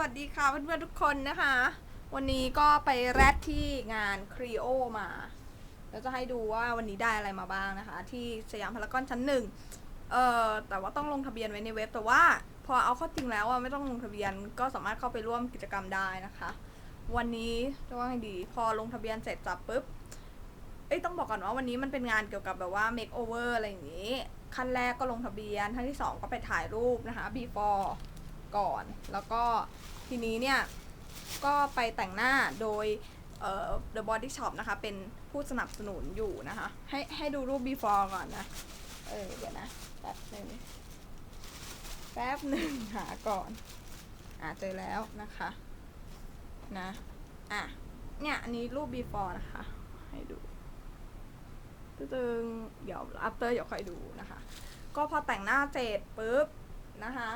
วัสดีค่ะเพื่อนๆทุกคนนะคะ วันนี้ก็ไปแรดที่งานครีโอมาแล้วจะให้ดูว่าวันนี้ได้อะไรมาบ้างนะคะ ที่สยามพารากอนชั้นหนึ่งเอ่อแต่ว่าต้องลงทะเบียนไว้ในเว็บแต่ว่าพอเอาเข้าจริงแล้วอะไม่ต้องลงทะเบียนก็สามารถเข้าไปร่วมกิจกรรมได้นะคะ วันนี้จะว่าไงดีพอลงทะเบียนเสร็จจับปุ๊บเอ้ยต้องบอกก่อนว่าวันนี้มันเป็นงานเกี่ยวกับแบบว่า make over อะไรอย่างนี้ ขั้นแรกก็ลงทะเบียนขั้นที่สองก็ไปถ่ายรูปนะคะ before ก่อน แล้วก็ทีนี้เนี่ย ก็ไปแต่งหน้าโดยเอ่อ The Body Shop นะคะ เป็นผู้สนับสนุนอยู่นะคะ ให้ให้ดูรูป before ก่อนนะ เออ เดี๋ยวนะ แป๊บหนึ่งแป๊บหนึ่งหาก่อน อะเจอแล้วนะคะ นะ อะ เนี่ยอันนี้รูป before นะคะ ให้ดูตึงเดี๋ยว after เดี๋ยวค่อยดูนะคะ ก็พอแต่งหน้าเสร็จปุ๊บนะคะ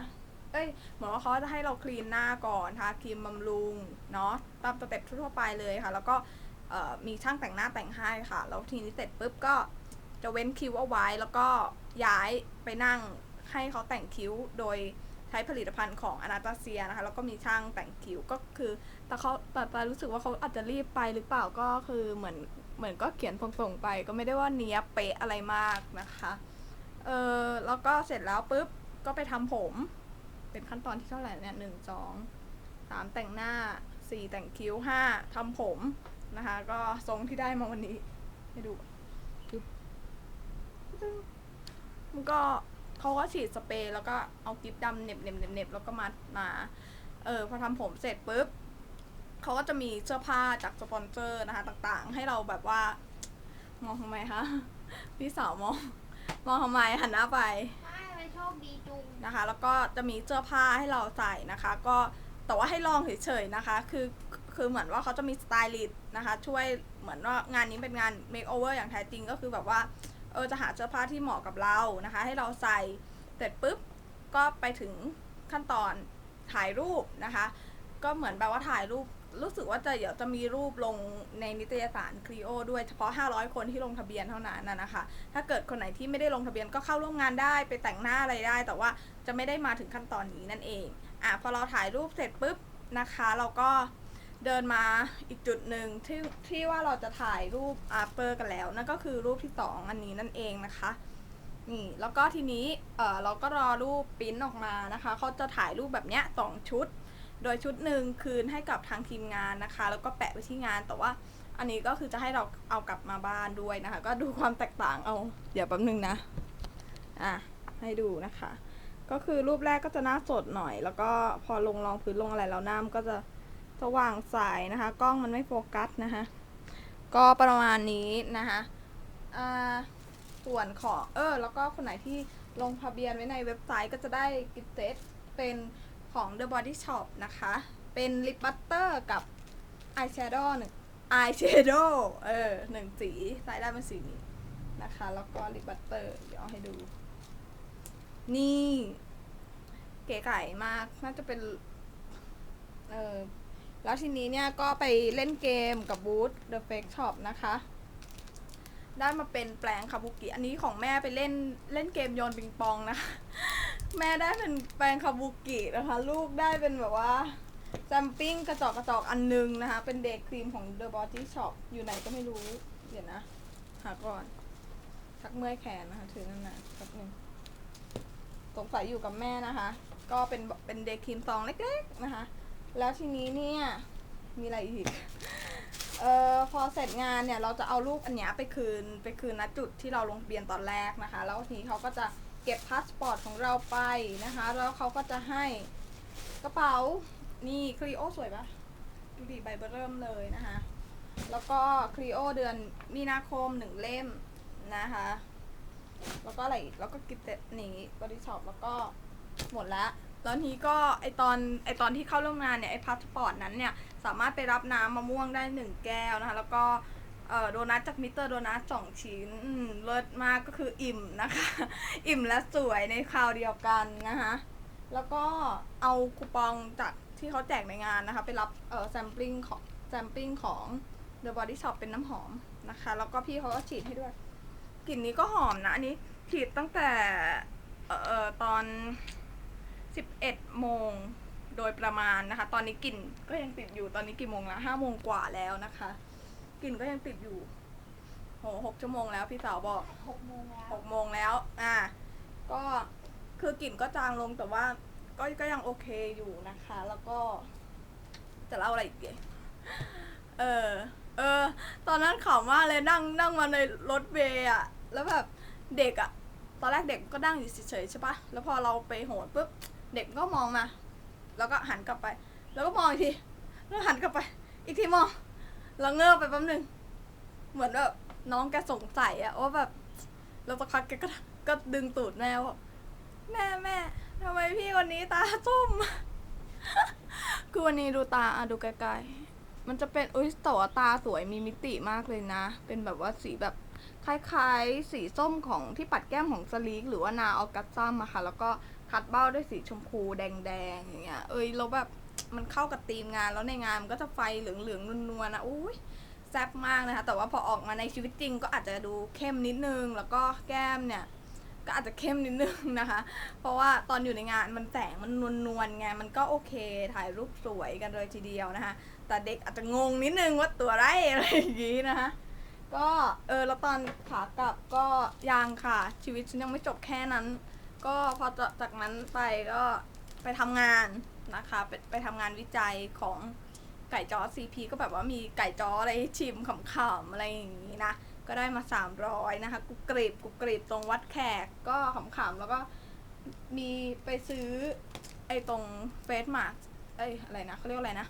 เอ้ยเหมือนว่าเขาจะให้เราคลีนหน้าก่อนทาครีมบำรุงเนาะตามสเต็ปทั่วไปเลยค่ะ แล้วก็มีช่างแต่งหน้าแต่งให้ค่ะ แล้วทีนี้เสร็จปุ๊บก็จะเว้นคิ้วเอาไว้ แล้วก็ย้ายไปนั่งให้เขาแต่งคิ้วโดยใช้ผลิตภัณฑ์ของอนาตาเซียนะคะ แล้วก็มีช่างแต่งคิ้วก็คือ แต่เขาแต่แต่รู้สึกว่าเขาอาจจะรีบไปหรือเปล่าก็คือเหมือนเหมือนก็เขียนส่งๆไป ก็ไม่ได้ว่าเนี้ยเป๊ะอะไรมากนะคะ เออแล้วก็เสร็จแล้วปุ๊บก็ไปทำผม เป็นขั้นตอนที่เท่าไหร่เนี่ยหนึ่งสองสามแต่งหน้าสี่แต่งคิ้วห้าทำผมนะคะ ก็ทรงที่ได้มาวันนี้ ให้ดูปึ๊บมันก็เขาก็ฉีดสเปรย์แล้วก็เอากิ๊บดำเน็บเน็บเน็บเน็บแล้วก็มามาเออพอทำผมเสร็จปุ๊บเขาก็จะมีเสื้อผ้าจากสปอนเซอร์นะคะ ต่างๆ ให้เราแบบว่ามองทำไมคะพี่สาวมอง มองทำไมหันหน้าไป ไม่มันโชคดีจุงนะคะ แล้วก็จะมีเสื้อผ้าให้เราใส่นะคะ ก็แต่ว่าให้ลองเฉยๆนะคะ คือคือเหมือนว่าเขาจะมีสไตลิสต์นะคะ ช่วยเหมือนว่างานนี้เป็นงานเมคโอเวอร์อย่างแท้จริงก็คือแบบว่าเออจะหาเสื้อผ้าที่เหมาะกับเรานะคะ ให้เราใส่เสร็จปุ๊บก็ไปถึงขั้นตอนถ่ายรูปนะคะ ก็เหมือนแบบว่าถ่ายรูป รู้สึกว่าจะเดี๋ยวจะมีรูปลงในนิตยสารครีโอด้วยเฉพาะ 500 คนที่ลงทะเบียนเท่านั้นนะคะ ถ้าเกิดคนไหนที่ไม่ได้ลงทะเบียนก็เข้าร่วมงานได้ไปแต่งหน้าอะไรได้ แต่ว่าจะไม่ได้มาถึงขั้นตอนนี้นั่นเองอะพอเราถ่ายรูปเสร็จปุ๊บนะคะ เราก็เดินมาอีกจุดหนึ่งที่ที่ว่าเราจะถ่ายรูป after กันแล้ว นั่นก็คือรูปที่สองอันนี้นั่นเองนะคะนี่แล้วก็ทีนี้เออเราก็รอรูปปริ้นออกมานะคะเขาจะถ่ายรูปแบบเนี้ยสองชุด โดยชุดหนึ่งคืนให้กับทางทีมงานนะคะ แล้วก็แปะไว้ที่งาน แต่ว่าอันนี้ก็คือจะให้เราเอากลับมาบ้านด้วยนะคะ ก็ดูความแตกต่างเอา เดี๋ยวแป๊บนึงนะ อะ ให้ดูนะคะ ก็คือรูปแรกก็จะหน้าสดหน่อย แล้วก็พอลงรองพื้นลงอะไรแล้วหน้ามันก็จะสว่างใสนะคะ กล้องมันไม่โฟกัสนะคะ ก็ประมาณนี้นะคะอ่าส่วนของเออ แล้วก็คนไหนที่ลงทะเบียนไว้ในเว็บไซต์ก็จะได้กิฟต์เซตเป็น ของ The Body Shop นะคะ เป็นลิปบัตเตอร์กับอายแชโดว์หนึ่งอายแชโดว์เออหนึ่งสีใส่ได้เป็นสีนี้นะคะ แล้วก็ลิปบัตเตอร์เดี๋ยวเอาให้ดู นี่ เก๋ไก่มาก น่าจะเป็น เออแล้วทีนี้เนี่ยก็ไปเล่นเกมกับบูธ The Fake Shop นะคะ ได้มาเป็นแปลงคาบุกิ อันนี้ของแม่ไปเล่นเล่นเกมโยนปิงปองนะคะ แม่ได้เป็นแปลงคาบุกินะคะ ลูกได้เป็นแบบว่าแซมปิ้งกระจอกกระจอกอันนึงนะคะ เป็นเดย์ครีมของ The Body Shop อยู่ไหนก็ไม่รู้ เดี๋ยวนะ หาก่อนชักเมื่อยแขนนะคะ ถือนั่นนะแป๊บนึงสงสัยอยู่กับแม่นะคะ ก็เป็นเป็นเดย์ครีมซองเล็กๆนะคะ แล้วทีนี้เนี่ย มีอะไรอีกเออพอเสร็จงานเนี่ย เราจะเอารูปอันเนี้ยไปคืนไปคืนณจุดที่เราลงทะเบียนตอนแรกนะคะ แล้วทีนี้เขาก็จะ ก็บพาสปอร์ตของเราไปนะคะ แล้วเขาก็จะให้กระเป๋า นี่คลีโอสวยปะดูดีใบเบอร์เริ่มเลยนะคะ แล้วก็คลีโอเดือนมีนาคมหนึ่งเล่มนะคะ แล้วก็อะไรอีกแล้วก็กิฟต์นี้บริช็อปแล้วก็หมดละแล้วนี้ก็ไอตอนไอตอนที่เข้าร่วมงานเนี่ยไอพาสปอร์ตนั้นเนี่ยสามารถไปรับน้ำมะม่วงได้หนึ่งแก้วนะคะ แล้วก็ เอ่อโดนัทจากมิสเตอร์โดนัทสองชิ้นอืมเลิศมากก็คืออิ่มนะคะ อิ่มและสวยในคราวเดียวกันนะคะแล้วก็เอาคูปองจากที่เขาแจกในงานนะคะ ไปรับเอ่อแซมปลิ้งของแซมปลิ้งของ The Body Shop เป็นน้ำหอมนะคะ แล้วก็พี่เขาก็ฉีดให้ด้วยกลิ่นนี้ก็หอมนะ อันนี้ฉีดตั้งแต่เอ่อตอน 11 โมงโดยประมาณนะคะ ตอนนี้กลิ่นก็ยังติดอยู่ตอนนี้กี่โมงล้วห้าโมงกว่าแล้วนะคะ กลิ่นก็ยังติดอยู่ โหหกชั่วโมงแล้วพี่สาวบอกหกโมงแล้วหกโมงแล้ว อ่า ก็คือกลิ่นก็จางลงแต่ว่า ก็ก็ยังโอเคอยู่นะคะ แล้วก็ จะเล่าอะไรอีกดีเออ เออ ตอนนั้นขำมากเลยนั่งนั่งมาในรถเวย์อะแล้วแบบเด็กอะตอนแรกเด็กก็นั่งอยู่เฉยๆใช่ปะแล้วพอเราไปโหนปุ๊บ เด็กก็มองมา แล้วก็หันกลับไป แล้วก็มองอีกที แล้วหันกลับไป อีกทีมอง แล้วเงือบไปแป๊บนึง เหมือนแบบน้องแกสงสัยอะว่าแบบแล้วสักพักแกก็ก็ดึงตูดแม่ว่าแม่แม่ทำไมพี่คนนี้ตาส้ม คือวันนี้ดูตาอะดูไกลๆมันจะเป็นอุ้ยแต่ว่าตาสวยมีมิติมากเลยนะ เป็นแบบว่าสีแบบคล้ายๆ สีส้มของที่ปัดแก้มของสลีกหรือว่านาออกัสซัมอะค่ะ แล้วก็คัดเบ้าด้วยสีชมพูแดงๆอย่างเงี้ย เอ้ยแล้วแบบ มันเข้ากับธีมงานแล้วในงานมันก็จะไฟเหลืองๆนวลๆนะอุ้ยแซ่บมากนะคะ แต่ว่าพอออกมาในชีวิตจริงก็อาจจะดูเข้มนิดนึง แล้วก็แก้มเนี่ยก็อาจจะเข้มนิดนึงนะคะ เพราะว่าตอนอยู่ในงานมันแสงมันนวลๆไงมันก็โอเคถ่ายรูปสวยกันเลยทีเดียวนะคะ แต่เด็กอาจจะงงนิดนึงว่าตัวไรอะไรอย่างงี้นะคะก็เออแล้วตอนขากลับก็ยังค่ะ ชีวิตฉันยังไม่จบแค่นั้น ก็พอจากนั้นไปก็ไปทำงาน นะคะ ไปไปทำงานวิจัยของไก่จ้อ CP ก็แบบว่ามีไก่จ้ออะไรชิมขำๆอะไรอย่างนี้นะ ก็ได้มา 300 นะคะกุกรีบกุกรีบตรงวัดแขกก็ขำๆแล้วก็มีไปซื้อไอ้ตรงเฟสมาร์เอ้ยอะไรนะเขาเรียกอะไรนะ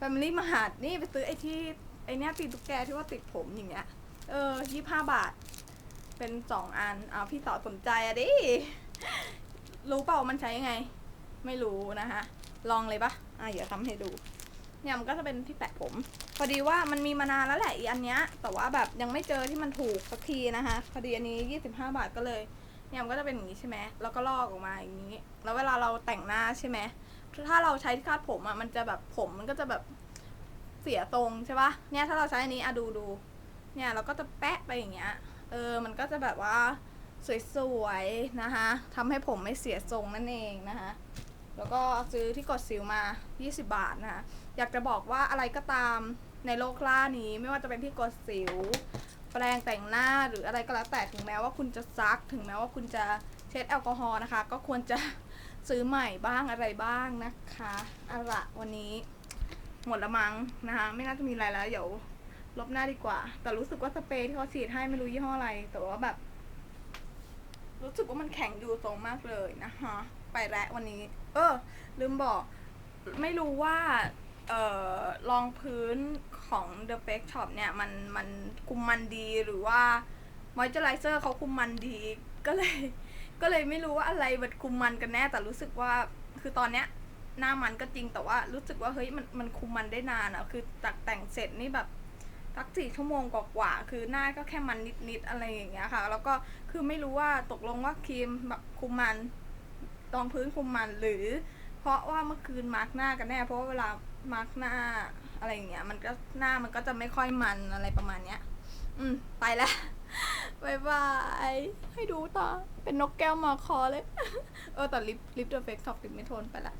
Family Mart นี่ไปซื้อไอ้ที่ไอ้เนี้ยติดตุ๊กแกที่ว่าติดผมอย่างเงี้ย เออยี่ห้าบาท เป็นสองอัน เอาพี่สาวสนใจอะดิ รู้เปล่ามันใช้ยังไง ไม่รู้นะคะ ลองเลยปะอะเดี๋ยวทำให้ดูเนี่ยมันก็จะเป็นที่แปะผม พอดีว่ามันมีมานานแล้วแหละอีอันเนี้ย แต่ว่าแบบยังไม่เจอที่มันถูกสักทีนะคะ พอดีอันนี้ยี่สิบห้าบาทก็เลย เนี่ยมันก็จะเป็นอย่างนี้ใช่ไหมแล้วก็ลอกออกมาอย่างนี้ แล้วเวลาเราแต่งหน้าใช่ไหมถ้าเราใช้ที่คาดผมอะมันจะแบบผมมันก็จะแบบเสียทรงใช่ปะเนี่ยถ้าเราใช้อันนี้อะดูดูเนี่ยเราก็จะแปะไปอย่างเงี้ย เออ มันก็จะแบบว่าสวยๆนะคะทำให้ผมไม่เสียทรงนั่นเองนะคะ แล้วก็ซื้อที่กดซิลมา 20 บาทนะคะอยากจะบอกว่าอะไรก็ตามในโลกล่านี้ไม่ว่าจะเป็นที่กดสิว แปรงแต่งหน้าหรืออะไรก็แล้วแต่ถึงแม้ว่าคุณจะซัก ถึงแม้ว่าคุณจะเช็ดแอลกอฮอล์นะคะ ก็ควรจะซื้อใหม่บ้างอะไรบ้างนะคะเอาละวันนี้หมดละมั้งนะคะ ไม่น่าจะมีอะไรแล้วเดี๋ยวลบหน้าดีกว่า แต่รู้สึกว่าสเปรย์ที่เขาฉีดให้ไม่รู้ยี่ห้ออะไร แต่ว่าแบบ รู้สึกว่ามันแข็งอยู่ตรงมากเลยนะคะ ไปแล้ววันนี้ เออ ลืมบอก ไม่รู้ว่าเอ่อรองพื้นของ The Fake Shop เนี่ย มันมันคุมมันดีหรือว่า Moisturizer เขาคุมมันดีก็เลย ก็เลยไม่รู้ว่าอะไรมันคุมมันกันแน่ แต่รู้สึกว่าคือตอนเนี้ยหน้ามันก็จริงแต่ว่ารู้สึกว่าเฮ้ยมันมันคุมมันได้นานอะคือจากแต่งเสร็จนี่แบบสักสี่ชั่วโมงกว่าๆคือหน้าก็แค่มันนิดๆอะไรอย่างเงี้ยค่ะ แล้วก็คือไม่รู้ว่าตกลงว่าครีมแบบคุมมัน รองพื้นคุมมันหรือ เพราะว่าเมื่อคืนมาร์กหน้ากันแน่ เพราะว่าเวลามาร์กหน้าอะไรอย่างเงี้ย มันก็หน้ามันก็จะไม่ค่อยมันอะไรประมาณเนี้ย อืม ไปแล้วบายบาย ให้ดูต่อ เป็นนกแก้วมาคอเลย เออแต่ลิปลิปเดอะเฟกท็อปลิปไม่ทนไปละ